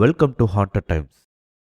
Welcome to haunted times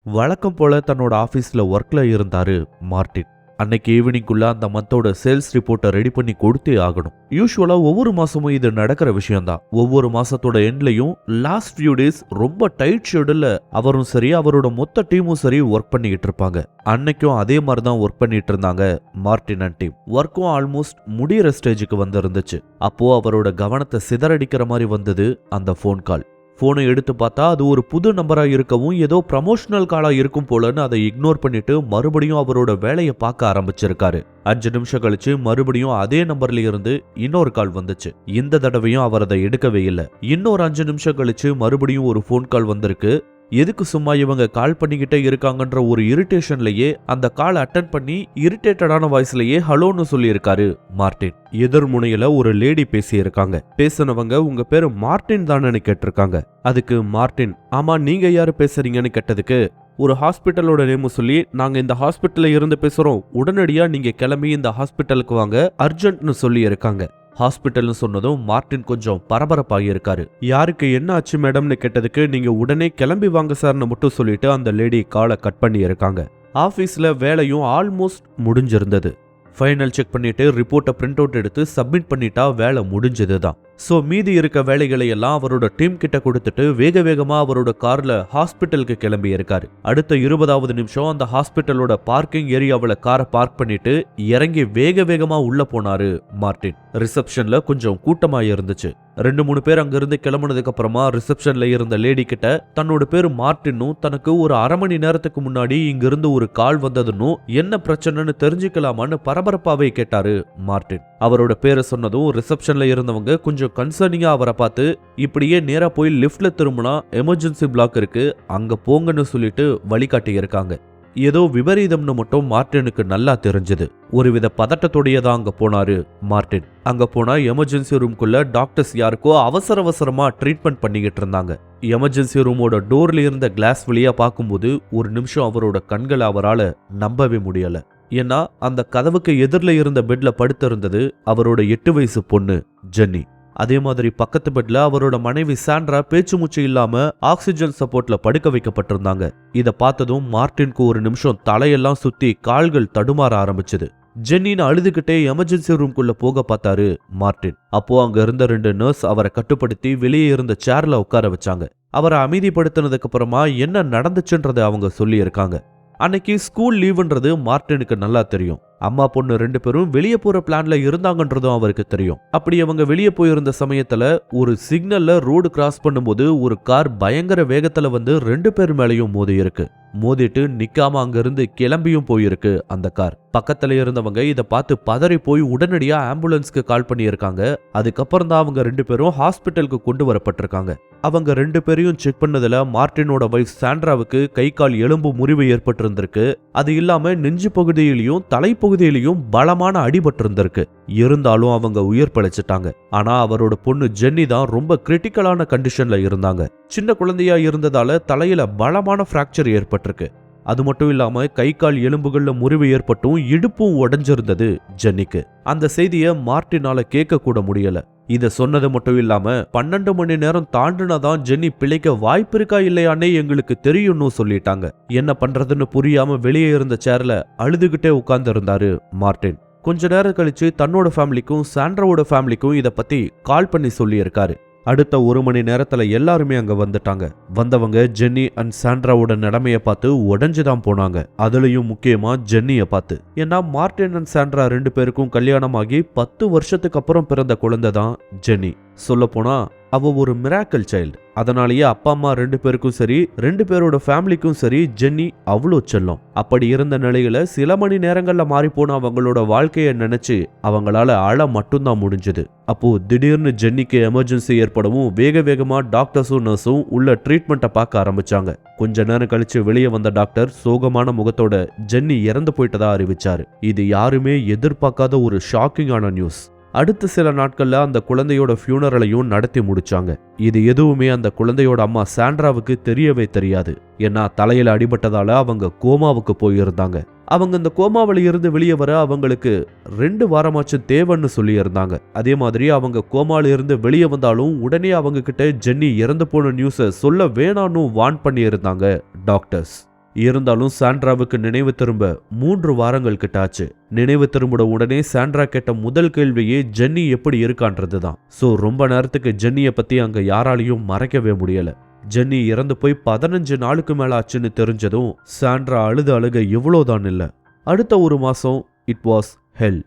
வழக்கம் போல தன்னோட ஆஃபீஸில் ஒர்க்கில் இருந்தார் மார்டின். அன்னைக்கு ஈவினிங்குள்ளே அந்த மந்தோட சேல்ஸ் ரிப்போர்ட்டை ரெடி பண்ணி கொடுத்தே ஆகணும். யூஸ்வலாக ஒவ்வொரு மாதமும் இது நடக்கிற விஷயம்தான். ஒவ்வொரு மாதத்தோட எண்ட்லையும் லாஸ்ட் ஃபியூ டேஸ் ரொம்ப டைட் ஷெடியூலில் அவரும் சரி அவரோட மொத்த டீமும் சரி ஒர்க் பண்ணிக்கிட்டு இருப்பாங்க. அன்னைக்கும் அதே மாதிரி தான் ஒர்க் பண்ணிட்டு இருந்தாங்க மார்ட்டின் அண்ட் டீம் ஒர்க்கும் ஆல்மோஸ்ட் முடியிற ஸ்டேஜுக்கு வந்திருந்துச்சு. அப்போது அவரோட கவனத்தை சிதறடிக்கிற மாதிரி வந்தது அந்த ஃபோன் கால் ஃபோனை எடுத்து பார்த்தா அது ஒரு புது நம்பரா இருக்கவும் ஏதோ ப்ரமோஷனல் காலா இருக்கும் போலன்னு அதை இக்னோர் பண்ணிட்டு மறுபடியும் அவரோட வேலையை பார்க்க ஆரம்பிச்சிருக்காரு. அஞ்சு நிமிஷம் கழிச்சு மறுபடியும் அதே நம்பர்ல இருந்து இன்னொரு கால் வந்துச்சு. இந்த தடவையும் அவர் அதை எடுக்கவே இல்லை. இன்னொரு அஞ்சு நிமிஷம் கழிச்சு மறுபடியும் ஒரு ஃபோன் கால் வந்திருக்கு. எதுக்கு சும்மா இவங்க கால் பண்ணிக்கிட்டே இருக்காங்கன்ற ஒரு இரிட்டேஷன்லயே அந்த கால் அட்டன் பண்ணி இரிட்டேட்டடான வாய்ஸ்லயே ஹலோன்னு சொல்லியிருக்காரு மார்டின். எதிர்முனையில ஒரு லேடி பேசியிருக்காங்க. பேசினவங்க உங்க பேரு மார்ட்டின் தானேன்னு கேட்டிருக்காங்க. அதுக்கு மார்ட்டின் ஆமா நீங்க யாரு பேசுறீங்கன்னு கேட்டதுக்கு ஒரு ஹாஸ்பிட்டலோட நேம் சொல்லி நாங்க இந்த ஹாஸ்பிட்டல்ல இருந்து பேசுறோம். உடனடியா நீங்க கிளம்பி இந்த ஹாஸ்பிட்டலுக்கு வாங்க அர்ஜென்ட்னு சொல்லி இருக்காங்க ஹாஸ்பிட்டல்னு சொன்னதும் மார்ட்டின் கொஞ்சம் பரபரப்பாகி இருக்காரு. யாருக்கு என்ன ஆச்சு மேடம்னு கேட்டதுக்கு நீங்க உடனே கிளம்பி வாங்க சார்னு மட்டும் சொல்லிட்டு அந்த லேடி காலை கட் பண்ணி இருக்காங்க. ஆபீஸ்ல வேலையும் ஆல்மோஸ்ட் முடிஞ்சிருந்தது. ஃபைனல் செக் பண்ணிட்டு ரிப்போர்ட்டை பிரிண்ட் அவுட் எடுத்து சப்மிட் பண்ணிட்டா வேலை முடிஞ்சது தான் ஸோ மீதி இருக்க வேலைகளை எல்லாம் அவரோட டீம் கிட்ட கொடுத்துட்டு வேக வேகமா அவரோட கார்ல ஹாஸ்பிட்டலுக்கு கிளம்பி இருக்காரு. அடுத்த இருபதாவது நிமிஷம் அந்த ஹாஸ்பிட்டலோட பார்க்கிங் ஏரியாவில் காரை பார்க் பண்ணிட்டு இறங்கி வேக வேகமா உள்ள போனாரு மார்ட்டின் ரிசப்ஷன்ல கொஞ்சம் கூட்டமாக இருந்துச்சு. ரெண்டு மூணு பேர் அங்கிருந்து கிளம்புனதுக்கு அப்புறமா ரிசப்ஷன்ல இருந்த லேடி கிட்ட தன்னோட பேரு மார்ட்டினும் தனக்கு ஒரு அரை மணி நேரத்துக்கு முன்னாடி இங்கிருந்து ஒரு கால் வந்ததுன்னும் என்ன பிரச்சனைன்னு தெரிஞ்சுக்கலாமான்னு பரபரப்பாவே கேட்டாரு மார்ட்டின் அவரோட பேரை சொன்னதும் ரிசப்ஷன்ல இருந்தவங்க கொஞ்சம் கன்சர்னிங்கா அவரை பார்த்து இப்படியே நேரா போய் லிஃப்ட்ல திரும்பினா எமர்ஜென்சி பிளாக் இருக்குது அங்க போங்கன்னு சொல்லிட்டு வழிகாட்டியிருக்காங்க ஏதோ விபரீதம்னு மட்டும் மார்ட்டினுக்கு நல்லா தெரிஞ்சது. ஒருவித பதட்டத்தோடைய தான் அங்க போனாரு மார்டின். அங்க போனா எமர்ஜென்சி ரூம்குள்ள டாக்டர்ஸ் யாருக்கோ அவசர அவசரமா ட்ரீட்மெண்ட் பண்ணிக்கிட்டு இருந்தாங்க. எமர்ஜென்சி ரூமோட டோர்ல இருந்த கிளாஸ் வழியா பார்க்கும்போது ஒரு நிமிஷம் அவரோட கண்களை அவரால நம்பவே முடியல. ஏன்னா அந்த கதவுக்கு எதிரில் இருந்த பெட்ல படுத்திருந்தது அவரோட எட்டு வயசு பொண்ணு ஜென்னி. அதே மாதிரி பக்கத்து பெட்ல அவரோட மனைவி சாண்ட்ரா பேச்சு மூச்சு இல்லாம ஆக்சிஜன் சப்போர்ட்ல படுக்க வைக்கப்பட்டிருந்தாங்க. இத பார்த்ததும் மார்டின்க்கு ஒரு நிமிஷம் தலையெல்லாம் சுத்தி கால்கள் தடுமாற ஆரம்பிச்சது. ஜென்னின் அழுதுகிட்டே எமர்ஜென்சி ரூம்குள்ள போக பார்த்தாரு மார்ட்டின் அப்போ அங்க இருந்த ரெண்டு நர்ஸ் அவரை கட்டுப்படுத்தி வெளியே இருந்த சேர்ல உட்கார வச்சாங்க. அவரை அமைதிப்படுத்தினதுக்கு அப்புறமா என்ன நடந்துச்சுன்றதை அவங்க சொல்லி இருக்காங்க அன்னைக்கு ஸ்கூல் லீவுன்றது மார்ட்டினுக்கு நல்லா தெரியும். அம்மா பொண்ணு ரெண்டு பேரும் வெளியே போற பிளான்ல இருந்தாங்கன்றதும் அவருக்கு தெரியும். அப்படி அவங்க வெளியே போயிருந்த சமயத்துல ஒரு சிக்னல்ல ரோடு கிராஸ் பண்ணும்போது ஒரு கார் பயங்கர வேகத்துல வந்து ரெண்டு பேர் மேலயும் மோதி இருக்கு. மோதிட்டு நிக்காம அங்கிருந்து கிளம்பியும் போயிருக்கு அந்த கார் பக்கத்துல இருந்தவங்க இத பார்த்து பதறி போய் உடனடியா ஆம்புலன்ஸ்க்கு கால் பண்ணியிருக்காங்க. அதுக்கப்புறம் தான் அவங்க ரெண்டு பேரும் ஹாஸ்பிட்டலுக்கு கொண்டு வரப்பட்டிருக்காங்க. அவங்க ரெண்டு பேரையும் செக் பண்ணதுல மார்டினோட வைஃப் சாண்ட்ராவுக்கு கை கால் எலும்பு முறிவு ஏற்பட்டிருந்திருக்கு. அது இல்லாம நெஞ்சு பகுதியிலையும் தலைப்பகுதியிலையும் பலமான அடிபட்டிருந்திருக்கு. இருந்தாலும் அவங்க உயிர் பிழைச்சிட்டாங்க. ஆனா அவரோட பொண்ணு ஜென்னி தான் ரொம்ப கிரிட்டிக்கலான கண்டிஷன்ல இருந்தாங்க. சின்ன குழந்தையா இருந்ததால தலையில பலமான பிராக்சர் ஏற்பட்டிருக்கு. அது மட்டும் இல்லாம கை கால் எலும்புகள்ல முறிவு ஏற்பட்டும் இடுப்பும் உடைஞ்சிருந்தது ஜென்னிக்கு. அந்த செய்தியை மார்ட்டினால கேட்க கூட முடியல. இத சொன்னது மட்டும் இல்லாம பன்னெண்டு மணி நேரம் தாண்டுனாதான் ஜென்னி பிழைக்க வாய்ப்பு இருக்கா இல்லையானே எங்களுக்கு தெரியும்னு சொல்லிட்டாங்க. என்ன பண்றதுன்னு புரியாம வெளியே இருந்த சேர்ல அழுதுகிட்டே உட்கார்ந்து இருந்தாரு மார்டின். கொஞ்ச நேரம் கழிச்சு தன்னோட ஃபேமிலிக்கும் சாண்ட்ராவோட ஃபேமிலிக்கும் இத பத்தி கால் பண்ணி சொல்லியிருக்காரு. அடுத்த ஒரு மணி நேரத்தில் எல்லாருமே அங்கே வந்துட்டாங்க. வந்தவங்க ஜென்னி அண்ட் சாண்ட்ராவோட நிலைமையை பார்த்து உடஞ்சு தான் போனாங்க. அதுலயும் முக்கியமா ஜென்னியை பார்த்து. ஏன்னா மார்ட்டின் அண்ட் சாண்ட்ரா ரெண்டு பேருக்கும் கல்யாணம் ஆகி பத்து வருஷத்துக்கு அப்புறம் பிறந்த குழந்தை தான் ஜென்னி சொல்லப்போனால் அவ ஒரு மிராக்கல் சைல்டு அதனாலேயே அப்பா அம்மா ரெண்டு பேருக்கும் சரி ரெண்டு பேரோட ஃபேமிலிக்கும் சரி ஜென்னி அவ்வளோ செல்லம். அப்படி இருந்த நிலையில சில மணி நேரங்களில் மாறிப்போன அவங்களோட வாழ்க்கையை நினைச்சு அவங்களால அழ மட்டும்தான் முடிஞ்சது. அப்போ திடீர்னு ஜென்னிக்கு எமர்ஜென்சி ஏற்படவும் வேக வேகமா டாக்டர்ஸும் நர்ஸும் உள்ள ட்ரீட்மெண்ட்டை பார்க்க ஆரம்பிச்சாங்க. கொஞ்ச நேரம் கழிச்சு வெளியே வந்த டாக்டர் சோகமான முகத்தோட ஜென்னி இறந்து போயிட்டதா அறிவிச்சாரு. இது யாருமே எதிர்பார்க்காத ஒரு ஷாக்கிங்கான நியூஸ் அடுத்த சில நாட்களில் அந்த குழந்தையோட ஃபியூனரலையும் நடத்தி முடிச்சாங்க. இது எதுவுமே அந்த குழந்தையோட அம்மா சாண்ட்ராவுக்கு தெரியவே தெரியாது. ஏன்னா தலையில அடிபட்டதால அவங்க கோமாவுக்கு போயிருந்தாங்க. அவங்க இந்த கோமாவிலிருந்து வெளியே வர அவங்களுக்கு ரெண்டு வாரமாச்சும் தேவைன்னு சொல்லியிருந்தாங்க. அதே மாதிரி அவங்க கோமால இருந்து வெளியே வந்தாலும் உடனே அவங்க கிட்ட ஜென்னி இறந்து போன நியூஸை சொல்ல வேணான்னு வான் பண்ணியிருந்தாங்க டாக்டர்ஸ் இருந்தாலும் சாண்ட்ராவுக்கு நினைவு திரும்ப மூன்று வாரங்கள் கிட்ட ஆச்சு நினைவு திரும்பிட உடனே சாண்ட்ரா கேட்ட முதல் கேள்வியே ஜென்னி எப்படி இருக்கான்றது தான் ஸோ ரொம்ப நேரத்துக்கு ஜென்னியை பத்தி அங்க யாராலையும் மறைக்கவே முடியல. ஜென்னி இறந்து போய் பதினஞ்சு நாளுக்கு மேல ஆச்சுன்னு தெரிஞ்சதும் சாண்ட்ரா அழுது அழுக இவ்வளோதான் இல்ல. அடுத்த ஒரு மாசம் இட் வாஸ் ஹெல்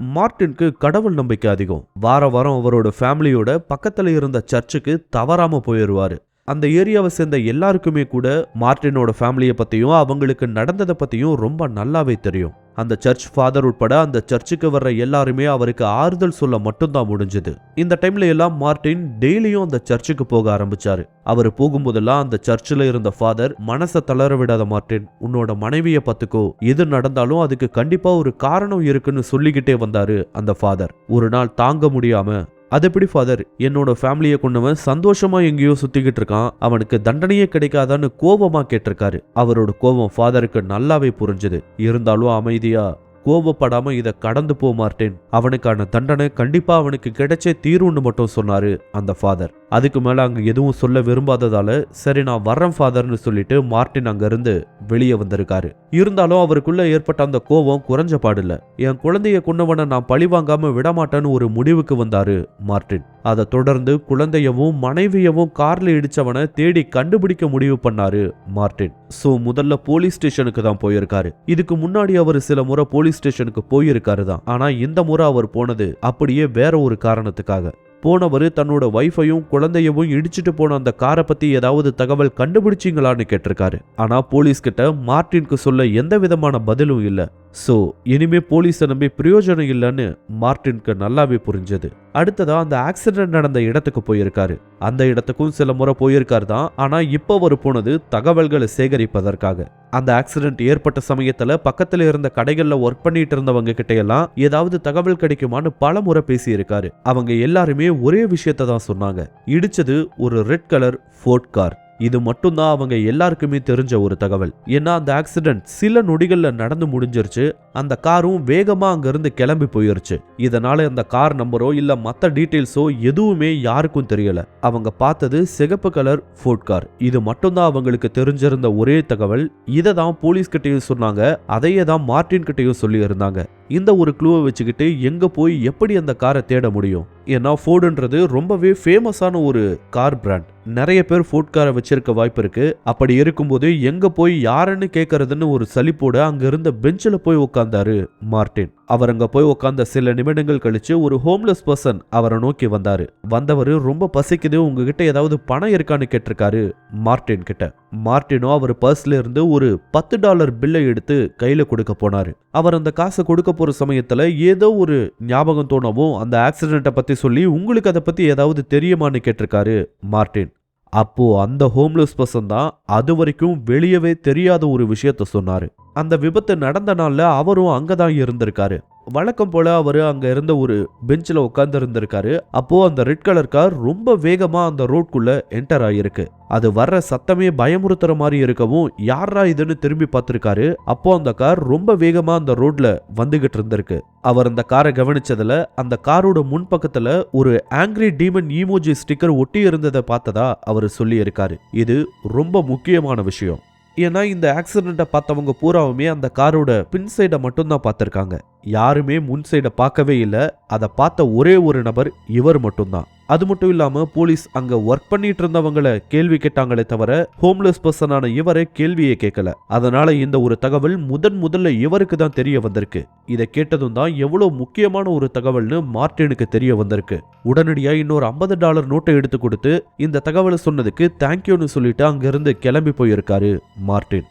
மார்ட்டினுக்கு கடவுள் நம்பிக்கை அதிகம். வார வாரம் அவரோட ஃபேமிலியோட பக்கத்துல இருந்த சர்ச்சுக்கு தவறாம போயிடுவாரு அந்த ஏரியாவை சேர்ந்த எல்லாருக்குமே கூட மார்ட்டினோட ஃபேமிலியை பற்றியும் அவங்களுக்கு நடந்ததை பற்றியும் ரொம்ப நல்லாவே தெரியும். அந்த சர்ச் ஃபாதர் உட்பட அந்த சர்ச்சுக்கு வர்ற எல்லாருமே அவருக்கு ஆறுதல் சொல்ல மட்டும்தான் முடிஞ்சது. இந்த டைம்ல எல்லாம் மார்ட்டின் டெய்லியும் அந்த சர்ச்சுக்கு போக ஆரம்பிச்சாரு. அவர் போகும்போதெல்லாம் அந்த சர்ச்சில் இருந்த ஃபாதர் மனசை தளர விடாத மார்ட்டின் உன்னோட மனைவியை பார்த்துக்கோ. எது நடந்தாலும் அதுக்கு கண்டிப்பா ஒரு காரணம் இருக்குன்னு சொல்லிக்கிட்டே வந்தாரு அந்த ஃபாதர். ஒரு நாள் தாங்க முடியாம அது எப்படி ஃபாதர் என்னோட ஃபேமிலியை கொண்டவன் சந்தோஷமா எங்கேயோ சுத்திக்கிட்டு இருக்கான். அவனுக்கு தண்டனையே கிடைக்காதான்னு கோபமா கேட்டிருக்காரு. அவரோட கோபம் ஃபாதருக்கு நல்லாவே புரிஞ்சுது. இருந்தாலும் அமைதியா கோபப்படாம இதை கடந்து போ மாட்டேன் அவனுக்கான தண்டனை கண்டிப்பா அவனுக்கு கிடைச்சே தீரும்னு மட்டும் சொன்னாரு அந்த ஃபாதர் அதுக்கு மேலே அங்கே எதுவும் சொல்ல விரும்பாததால சரி நான் வர்றேன் ஃபாதர்னு சொல்லிட்டு மார்ட்டின் அங்கேருந்து வெளியே வந்திருக்காரு. இருந்தாலும் அவருக்குள்ள ஏற்பட்ட அந்த கோபம் குறைஞ்ச பாடில்ல. என் குழந்தைய கொன்னவனை நான் பழிவாங்காமல் விடமாட்டேன்னு ஒரு முடிவுக்கு வந்தாரு மார்ட்டின் அதை தொடர்ந்து குழந்தையவும் மனைவியவும் கார்ல இடிச்சவனை தேடி கண்டுபிடிக்க முடிவு பண்ணாரு மார்ட்டின் சோ முதல்ல போலீஸ் ஸ்டேஷனுக்கு தான் போயிருக்காரு. இதுக்கு முன்னாடி அவர் சில முறை போலீஸ் ஸ்டேஷனுக்கு போயிருக்காரு தான். ஆனா இந்த முறை அவர் போனது அப்படியே வேற ஒரு காரணத்துக்காக. போனவர் தன்னோட ஒய்ஃபையும் குழந்தையவும் இடிச்சிட்டு போன அந்த காரை பற்றி ஏதாவது தகவல் கண்டுபிடிச்சீங்களான்னு கேட்டிருக்காரு. ஆனால் போலீஸ் கிட்ட மார்ட்டினுக்கு சொல்ல எந்த விதமான பதிலும் இல்லை. ஸோ இனிமே போலீஸை நம்பி பிரயோஜனம் இல்லைன்னு மார்ட்டினுக்கு நல்லாவே புரிஞ்சது. அடுத்ததாக அந்த ஆக்சிடென்ட் நடந்த இடத்துக்கு போயிருக்காரு. அந்த இடத்துக்கும் சில முறை போயிருக்காரு தான். ஆனால் இப்போ அவர் போனது தகவல்களை சேகரிப்பதற்காக. அந்த ஆக்சிடென்ட் ஏற்பட்ட சமயத்தில் பக்கத்தில் இருந்த கடைகளில் ஒர்க் பண்ணிட்டு இருந்தவங்க கிட்ட எல்லாம் ஏதாவது தகவல் கிடைக்குமான்னு பல முறை பேசியிருக்காரு. அவங்க எல்லாருமே ஒரே விஷயத்த தான் சொன்னாங்க. இடிச்சது ஒரு ரெட் கலர் ஃபோர்ட் கார் இது மட்டும்தான் அவங்க எல்லாருக்குமே தெரிஞ்ச ஒரு தகவல். ஏன்னா அந்த ஆக்சிடென்ட் சில நொடிகள்ல நடந்து முடிஞ்சிருச்சு. அந்த காரும் வேகமா அங்கிருந்து கிளம்பி போயிருச்சு. இதனால அந்த கார் நம்பரோ இல்ல மத்த டீட்டெயில்ஸோ எதுவுமே யாருக்கும் தெரியல. அவங்க பார்த்தது சிகப்பு கலர் ஃபோர்ட் கார் இது மட்டும்தான் அவங்களுக்கு தெரிஞ்சிருந்த ஒரே தகவல். இதை தான் போலீஸ் கிட்டையும் சொன்னாங்க. அதையே தான் மார்ட்டின் கிட்டையும் சொல்லி இருந்தாங்க இந்த ஒரு க்ளூவை வச்சுக்கிட்டு எங்க போய் எப்படி அந்த காரை தேட முடியும்? ஏன்னா ஃபோர்டுன்றது ரொம்பவே ஃபேமஸான ஒரு கார் பிராண்ட் நிறைய பேர் ஃபோர்ட் காரை வச்சிருக்க வாய்ப்பு இருக்கு. அப்படி இருக்கும்போது எங்க போய் யாருன்னு கேட்கறதுன்னு ஒரு சலிப்போட அங்க இருந்த பெஞ்சில் போய் உட்கார்ந்தாரு மார்டின். அவர் அங்க போய் உட்கார்ந்த சில நிமிடங்கள் கழிச்சு ஒரு ஹோம்லெஸ் பர்சன் அவரை நோக்கி வந்தாரு. வந்தவர் ரொம்ப பசிக்குது உங்ககிட்ட ஏதாவது பணம் இருக்கான்னு கேட்டிருக்காரு மார்ட்டின் கிட்ட. மார்ட்டினோ அவர் பர்ஸ்ல இருந்து ஒரு பத்து டாலர் பில்லை எடுத்து கையில கொடுக்க போனாரு. அவர் அந்த காசை கொடுக்க போற சமயத்துல ஏதோ ஒரு ஞாபகம் தோணவும் அந்த ஆக்சிடென்ட்டை பத்தி சொல்லி உங்களுக்கு அதை பத்தி ஏதாவது தெரியுமான்னு கேட்டிருக்காரு மார்ட்டின் அப்போ அந்த ஹோம்லெஸ் பர்சன் தான் அது வரைக்கும் வெளியவே தெரியாத ஒரு விஷயத்த சொன்னாரு. அந்த விபத்து நடந்த நாளில் அவரும் அங்கே தான் இருந்திருக்காரு. வழக்கம் போல அவர் அங்கே இருந்த ஒரு பெஞ்சில் உட்கார்ந்து இருந்திருக்காரு அந்த ரெட் கலர் கார் ரொம்ப வேகமாக அந்த ரோட்குள்ளே என்டர் ஆகியிருக்கு அது வர்ற சத்தமே பயமுறுத்துற மாதிரி இருக்கவும் யாரா இதுன்னு திரும்பி பார்த்துருக்காரு. அப்போ அந்த கார் ரொம்ப வேகமா அந்த ரோட்ல வந்துகிட்டு இருந்திருக்கு. அவர் அந்த காரை கவனிச்சதுல அந்த காரோட முன்பக்கத்துல ஒரு ஆங்கிரி டீமன் ஈமோஜி ஸ்டிக்கர் ஒட்டி இருந்ததை பார்த்ததா அவர் சொல்லி இருக்காரு இது ரொம்ப முக்கியமான விஷயம். ஏன்னா இந்த ஆக்சிடெண்ட்டை பார்த்தவங்க பூராவுமே அந்த காரோட பின் சைடை மட்டும்தான் பார்த்துருக்காங்க. யாருமே முன் சைடை பார்க்கவே இல்லை. அதை பார்த்த ஒரே ஒரு நபர் இவர் மட்டும்தான். அது மட்டும் இல்லாமல் போலீஸ் அங்கே ஒர்க் பண்ணிட்டு இருந்தவங்கள கேள்வி கேட்டாங்களே தவிர ஹோம்லெஸ் பர்சனான இவரை கேள்வியே கேட்கல. அதனால இந்த ஒரு தகவல் முதன் முதல்ல இவருக்கு தான் தெரிய வந்திருக்கு. இதை கேட்டதும் தான் எவ்வளோ முக்கியமான ஒரு தகவல்னு மார்ட்டினுக்கு தெரிய வந்திருக்கு. உடனடியாக இன்னொரு ஐம்பது டாலர் நோட்டை எடுத்து கொடுத்து இந்த தகவலை சொன்னதுக்கு தேங்க்யூன்னு சொல்லிட்டு அங்கிருந்து கிளம்பி போயிருக்காரு மார்ட்டின்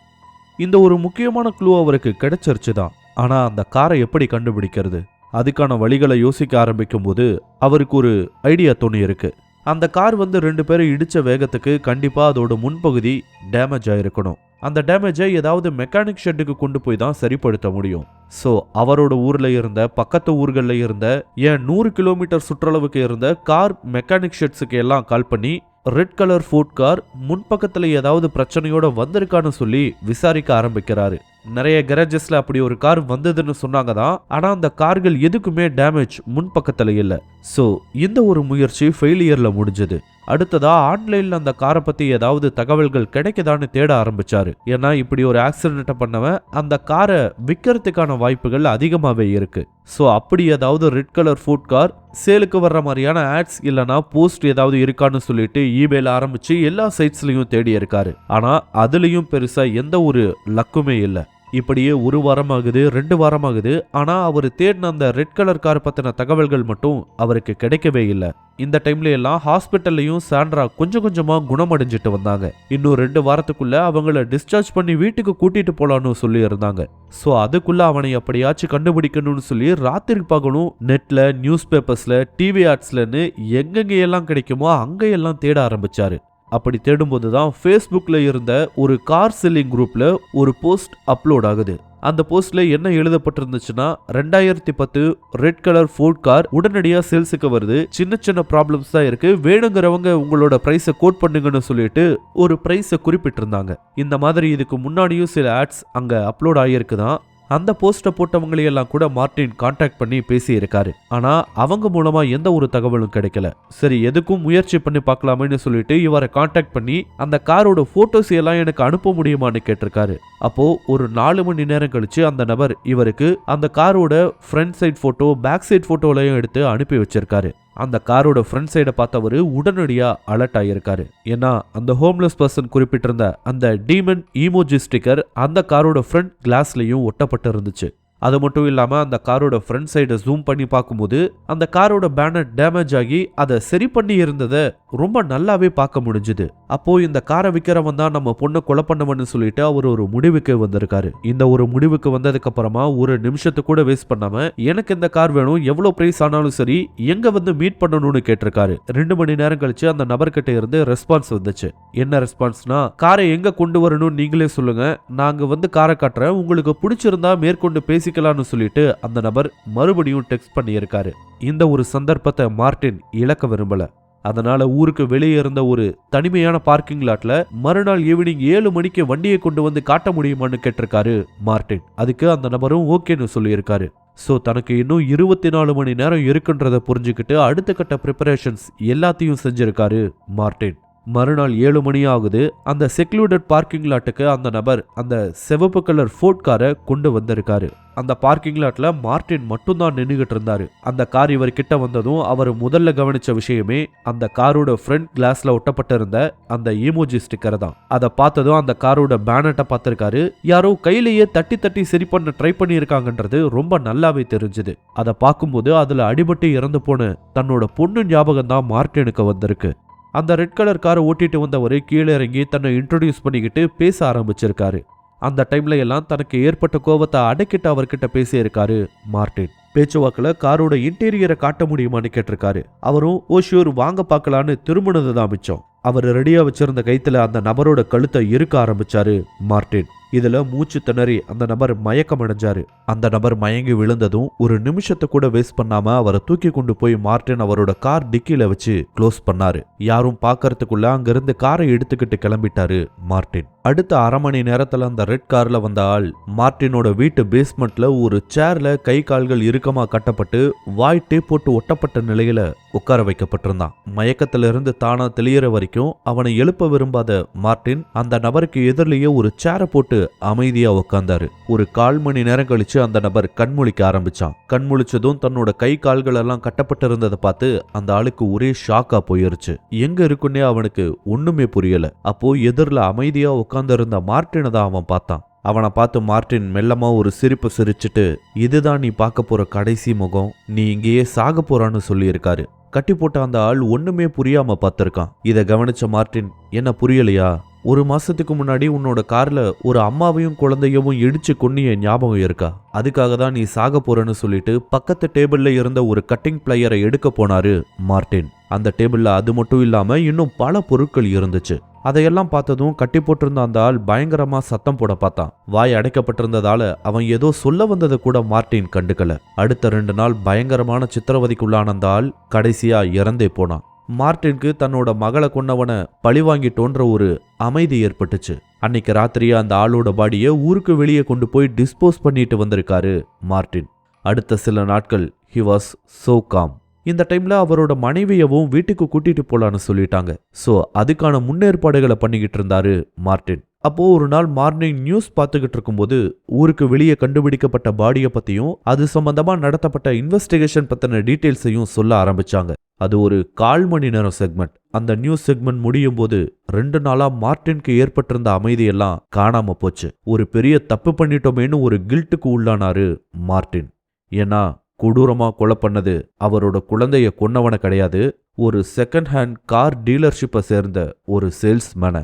இந்த ஒரு முக்கியமான குழு அவருக்கு கிடைச்சிருச்சு தான் ஆனால் அந்த காரை எப்படி கண்டுபிடிக்கிறது? அதுக்கான வழிகளை யோசிக்க ஆரம்பிக்கும் போது அவருக்கு ஒரு ஐடியா தோணி இருக்கு. அந்த கார் வந்து ரெண்டு பேரும் இடிச்ச வேகத்துக்கு கண்டிப்பா அதோட முன்பகுதி டேமேஜ் ஆயிருக்கணும். அந்த டேமேஜை ஏதாவது மெக்கானிக் ஷெட்டுக்கு கொண்டு போய் தான் சரிப்படுத்த முடியும். ஸோ அவரோட ஊரில் இருந்த பக்கத்து ஊர்களில் இருந்த ஏன் நூறு கிலோமீட்டர் சுற்றளவுக்கு இருந்த கார் மெக்கானிக் ஷெட்ஸுக்கு எல்லாம் கால் பண்ணி ரெட் கலர் ஃபோர்ட் கார் முன்பக்கத்தில் ஏதாவது பிரச்சனையோட வந்திருக்கான்னு சொல்லி விசாரிக்க ஆரம்பிக்கிறாரு. நிறைய கேரேஜஸ்ல அப்படி ஒரு கார் வந்ததுன்னு சொன்னாங்க தான் ஆனா அந்த கார்கள் எதுக்குமே டேமேஜ் முன்பக்கத்துல இல்ல. ஸோ இந்த ஒரு முயற்சி ஃபெயிலியர்ல முடிஞ்சது. அடுத்ததா ஆன்லைன்ல அந்த காரை பத்தி ஏதாவது தகவல்கள் கிடைக்குதான்னு தேட ஆரம்பிச்சாரு. ஏன்னா இப்படி ஒரு ஆக்சிடென்ட்டை பண்ணவன் அந்த காரை விற்கிறதுக்கான வாய்ப்புகள் அதிகமாகவே இருக்கு. ஸோ அப்படி ஏதாவது ரெட் கலர் ஃபுட் கார் சேலுக்கு வர்ற மாதிரியான ஆட்ஸ் இல்லைனா போஸ்ட் ஏதாவது இருக்கான்னு சொல்லிட்டு இபேல ஆரம்பிச்சு எல்லா சைட்ஸ்லையும் தேடி இருக்காரு. ஆனால் அதுலேயும் பெருசாக எந்த ஒரு லக்குமே இல்லை. இப்படியே ஒரு வாரமாகுது ரெண்டு வாரமாகுது. ஆனால் அவர் தேடின அந்த ரெட் கலர் கார் பற்றின தகவல்கள் மட்டும் அவருக்கு கிடைக்கவே இல்லை. இந்த டைம்ல எல்லாம் ஹாஸ்பிட்டல்லையும் சாண்ட்ரா கொஞ்சம் கொஞ்சமாக குணமடைஞ்சிட்டு வந்தாங்க. இன்னும் ரெண்டு வாரத்துக்குள்ள அவங்கள டிஸ்சார்ஜ் பண்ணி வீட்டுக்கு கூட்டிட்டு போலான்னு சொல்லி இருந்தாங்க. ஸோ அதுக்குள்ள அவனை எப்படியாச்சும் கண்டுபிடிக்கணும்னு சொல்லி ராத்திரி பகலும் நெட்ல நியூஸ் பேப்பர்ஸ்ல டிவி ஆர்ட்ஸ்லன்னு எங்கெங்க எல்லாம் கிடைக்குமோ அங்கேயெல்லாம் தேட ஆரம்பிச்சாரு. அப்படி தேடும்போது தான் ஃபேஸ்புக்கில் இருந்த ஒரு கார் செல்லிங் குரூப்பில் ஒரு போஸ்ட் அப்லோட் ஆகுது. அந்த போஸ்ட்ல என்ன எழுதப்பட்டிருந்துச்சுன்னா ரெண்டாயிரத்தி பத்து ரெட் கலர் ஃபோர்ட் கார் உடனடியாக சேல்ஸுக்கு வருது. சின்ன சின்ன ப்ராப்ளம்ஸ் தான் இருக்கு. வேணுங்கிறவங்க உங்களோட ப்ரைஸை கோட் பண்ணுங்கன்னு சொல்லிட்டு ஒரு ப்ரைஸை குறிப்பிட்டிருந்தாங்க. இந்த மாதிரி இதுக்கு முன்னாடியும் சில ஆட்ஸ் அங்கே அப்லோட் ஆகியிருக்கு தான் அந்த போஸ்ட்டை போட்டவங்களையெல்லாம் கூட மார்ட்டின் காண்டாக்ட் பண்ணி பேசியிருக்காரு. ஆனால் ஆனா அவங்க மூலமா எந்த ஒரு தகவலும் கிடைக்கல. சரி எதுக்கும் முயற்சி பண்ணி பார்க்கலாமேன்னு சொல்லிட்டு இவரை காண்டாக்ட் பண்ணி அந்த காரோட போட்டோஸ் எல்லாம் எனக்கு அனுப்ப முடியுமான்னு கேட்டிருக்காரு. அப்போ ஒரு நாலு மணி நேரம் கழிச்சு அந்த நபர் இவருக்கு அந்த காரோட front side photo back side போட்டோலையும் எடுத்து அனுப்பி வச்சிருக்காரு. அந்த காரோட ஃப்ரண்ட் சைடை பார்த்தவர் உடனடியாக அலர்ட் ஆகியிருக்காரு ஏன்னா அந்த ஹோம்லெஸ் பர்சன் குறிப்பிட்டிருந்த அந்த டீமன் ஈமோஜி ஸ்டிக்கர் அந்த காரோட ஃப்ரண்ட் கிளாஸ்லையும் ஒட்டப்பட்டு இருந்துச்சு. அது மட்டும் இல்லாமல் அந்த காரோட ஃப்ரண்ட் சைடை ஜூம் பண்ணி பார்க்கும்போது அந்த காரோட பேனர் டேமேஜ் ஆகி அதை சரி பண்ணி இருந்ததை ரொம்ப நல்லாவே பார்க்க முடிஞ்சுது. அப்போ இந்த காரை விற்கிறவன் தான் நம்ம பொண்ணை கொலை பண்ணவன்னு சொல்லிட்டு அவர் ஒரு முடிவுக்கு வந்திருக்காரு. இந்த ஒரு முடிவுக்கு வந்ததுக்கு அப்புறமா ஒரு நிமிஷத்தை கூட வேஸ்ட் பண்ணாம எனக்கு இந்த கார் வேணும் எவ்வளவு பிரைஸ் ஆனாலும் சரி எங்க வந்து மீட் பண்ணணும்னு கேட்டிருக்காரு. ரெண்டு மணி நேரம் கழிச்சு அந்த நபர்கிட்ட இருந்து ரெஸ்பான்ஸ் வந்துச்சு. என்ன ரெஸ்பான்ஸ்னா காரை எங்க கொண்டு வரணும்னு நீங்களே சொல்லுங்க. நாங்க வந்து காரை காட்டுறேன். உங்களுக்கு பிடிச்சிருந்தா மேற்கொண்டு பேசி பேசிக்கலாம்னு சொல்லிட்டு அந்த நபர் மறுபடியும் டெக்ஸ்ட் பண்ணியிருக்காரு. இந்த ஒரு சந்தர்ப்பத்தை மார்டின் இழக்க விரும்பல. அதனால ஊருக்கு வெளியே இருந்த ஒரு தனிமையான பார்க்கிங் லாட்ல மறுநாள் ஈவினிங் ஏழு மணிக்கு வண்டியை கொண்டு வந்து காட்ட முடியுமான்னு கேட்டிருக்காரு மார்டின். அதுக்கு அந்த நபரும் ஓகேன்னு சொல்லியிருக்காரு. ஸோ தனக்கு இன்னும் இருபத்தி நாலு மணி நேரம் இருக்குன்றதை புரிஞ்சுக்கிட்டு அடுத்த கட்ட ப்ரிப்பரேஷன்ஸ் எல்லாத்தையும் செஞ்சிருக்காரு மார்டின். மறுநாள் ஏழு மணி ஆகுது. அந்த செக்லூடட் பார்க்கிங் லாட்டுக்கு அந்த நபர் அந்த செவப்பு கலர் ஃபோர்ட் காரை கொண்டு வந்திருக்காரு. அந்த பார்க்கிங் லாட்டில் மார்ட்டின் மட்டும்தான் நின்றுகிட்டு இருந்தாரு. அந்த கார் இவர் கிட்ட வந்ததும் அவர் முதல்ல கவனிச்ச விஷயமே அந்த காரோட ஃப்ரண்ட் கிளாஸ்ல ஒட்டப்பட்டிருந்த அந்த ஈமோஜி ஸ்டிக்கர் தான். அதை பார்த்ததும் அந்த காரோட பேனட்டை பார்த்திருக்காரு. யாரோ கையிலேயே தட்டி தட்டி சரி பண்ண ட்ரை பண்ணியிருக்காங்கன்றது ரொம்ப நல்லாவே தெரிஞ்சுது. அதை பார்க்கும்போது அதில் அடிபட்டு இறந்து போன தன்னோட பொண்ணு ஞாபகம் தான் மார்ட்டினுக்கு வந்திருக்கு. அந்த ரெட் கலர் காரை ஓட்டிட்டு வந்தவர் கீழே இறங்கி தன்னை இன்ட்ரடியூஸ் பண்ணிக்கிட்டு பேச ஆரம்பிச்சிருக்காரு. அந்த டைம்ல எல்லாம் தனக்கு ஏற்பட்ட கோபத்தை அடக்கிட்டு அவர்கிட்ட பேசியிருக்காரு மார்டின். பேச்சுவாக்கில் காரோட இன்டீரியரை காட்ட முடியுமான்னு கேட்டிருக்காரு. அவரும் ஓ ஷூர் வாங்க பார்க்கலான்னு திரும்பினது தான் மிச்சம். அவர் ரெடியாக வச்சிருந்த கைத்தில் அந்த நபரோட கழுத்தை இருக்க ஆரம்பிச்சாரு மார்டின். இதில் மூச்சு திணறி அந்த நபர் மயக்கம் அடைஞ்சாரு. அந்த நபர் மயங்கி விழுந்ததும் ஒரு நிமிஷத்தை கூட வேஸ்ட் பண்ணாம அவரை தூக்கி கொண்டு போய் மார்ட்டின் அவரோட கார் டிக்கில வச்சு க்ளோஸ் பண்ணாரு. யாரும் பார்க்கறதுக்குள்ள அங்கிருந்து காரை எடுத்துக்கிட்டு கிளம்பிட்டாரு மார்ட்டின். அடுத்த அரை மணி நேரத்துல அந்த ரெட் கார்ல வந்த ஆள் மார்ட்டினோட வீட்டு பேஸ்மெண்ட்ல ஒரு சேர்ல கை கால்கள் இறுக்கமா கட்டப்பட்டு வாய் டேப் போட்டு ஒட்டப்பட்ட நிலையில உட்கார வைக்கப்பட்டிருந்தான். மயக்கத்துல இருந்து தானா தெளியற வரைக்கும் அவனை எழுப்ப விரும்பாத மார்ட்டின் அந்த நபருக்கு எதிரிலேயே ஒரு சேரை போட்டு போட்டு அமைதியா உக்காந்தாரு. ஒரு கால் மணி நேரம் கழிச்சு அந்த நபர் கண்முழிக்க ஆரம்பிச்சான். கண்முழிச்சதும் தன்னோட கை கால்கள் எல்லாம் கட்டப்பட்டிருந்ததை பார்த்து அந்த ஆளுக்கு ஒரே ஷாக்கா போயிருச்சு. எங்க இருக்குன்னே அவனுக்கு ஒண்ணுமே புரியல. அப்போ எதிரில் அமைதியா உட்கார்ந்திருந்த மார்டினை தான் அவன் பார்த்தான். அவனை பார்த்து மார்ட்டின் மெல்லமா ஒரு சிரிப்பு சிரிச்சிட்டு இதுதான் நீ பார்க்க போற கடைசி முகம். நீ இங்கேயே சாக போறான்னு சொல்லியிருக்காரு. கட்டி போட்ட அந்த ஆள் ஒண்ணுமே புரியாம பார்த்திருக்கான். இதை கவனிச்ச மார்ட்டின் என்ன புரியலையா? ஒரு மாசத்துக்கு முன்னாடி உன்னோட கார்ல ஒரு அம்மாவையும் குழந்தையவும் இடிச்சு கொன்னிய ஞாபகம் இருக்கா? அதுக்காக தான் நீ சாக போறன்னு சொல்லிட்டு பக்கத்து டேபிள்ல இருந்த ஒரு கட்டிங் பிளையரை எடுக்க போனாரு மார்ட்டின் அந்த டேபிள்ல அது மட்டும் இல்லாம இன்னும் பல பொருட்கள் இருந்துச்சு. அதையெல்லாம் பார்த்ததும் கட்டி போட்டிருந்த அந்த ஆள் பயங்கரமா சத்தம் போட பார்த்தான். வாய் அடைக்கப்பட்டிருந்ததால அவன் ஏதோ சொல்ல வந்ததை கூட மார்ட்டின் கண்டுக்கல. அடுத்த ரெண்டு நாள் பயங்கரமான சித்திரவதைக்குள்ளான அந்த ஆள் கடைசியா இறந்தே போனான். மார்ட்டினுக்கு தன்னோட மகளை கொன்னவனை பழிவாங்கிட்டோன்ற ஒரு அமைதி ஏற்பட்டுச்சு. அன்னைக்கு ராத்திரியே அந்த ஆளோட பாடியை ஊருக்கு வெளியே கொண்டு போய் டிஸ்போஸ் பண்ணிட்டு வந்திருக்காரு மார்ட்டின். அடுத்த சில நாட்கள் ஹி வாஸ் சோ காம் இந்த டைம்ல அவரோட மனைவியவும் வீட்டுக்கு கூட்டிட்டு போலான்னு சொல்லிட்டாங்க. சோ அதுக்கான முன்னேற்பாடுகளை பண்ணிக்கிட்டு இருந்தாரு மார்ட்டின். அப்போ ஒரு நாள் மார்னிங் நியூஸ் பார்த்துக்கிட்டு இருக்கும்போது ஊருக்கு வெளியே கண்டுபிடிக்கப்பட்ட பாடியை பத்தியும் அது சம்பந்தமா நடத்தப்பட்ட இன்வெஸ்டிகேஷன் பத்தின டீட்டெயில்ஸையும் சொல்ல ஆரம்பிச்சாங்க. அது ஒரு கால் மணி நேரம் செக்மெண்ட் அந்த நியூஸ் செக்மெண்ட் முடியும் போது ரெண்டு நாளா மார்ட்டினுக்கு ஏற்பட்டிருந்த அமைதியெல்லாம் காணாம போச்சு. ஒரு பெரிய தப்பு பண்ணிட்டோமேன்னு ஒரு கில்ட்டுக்கு உள்ளானாரு மார்ட்டின். ஏன்னா கொடூரமா கொலை பண்ணது அவரோட குழந்தைய கொன்னவன கிடையாது. ஒரு செகண்ட் ஹேண்ட் கார் டீலர்ஷிப்பை சேர்ந்த ஒரு சேல்ஸ்மேனை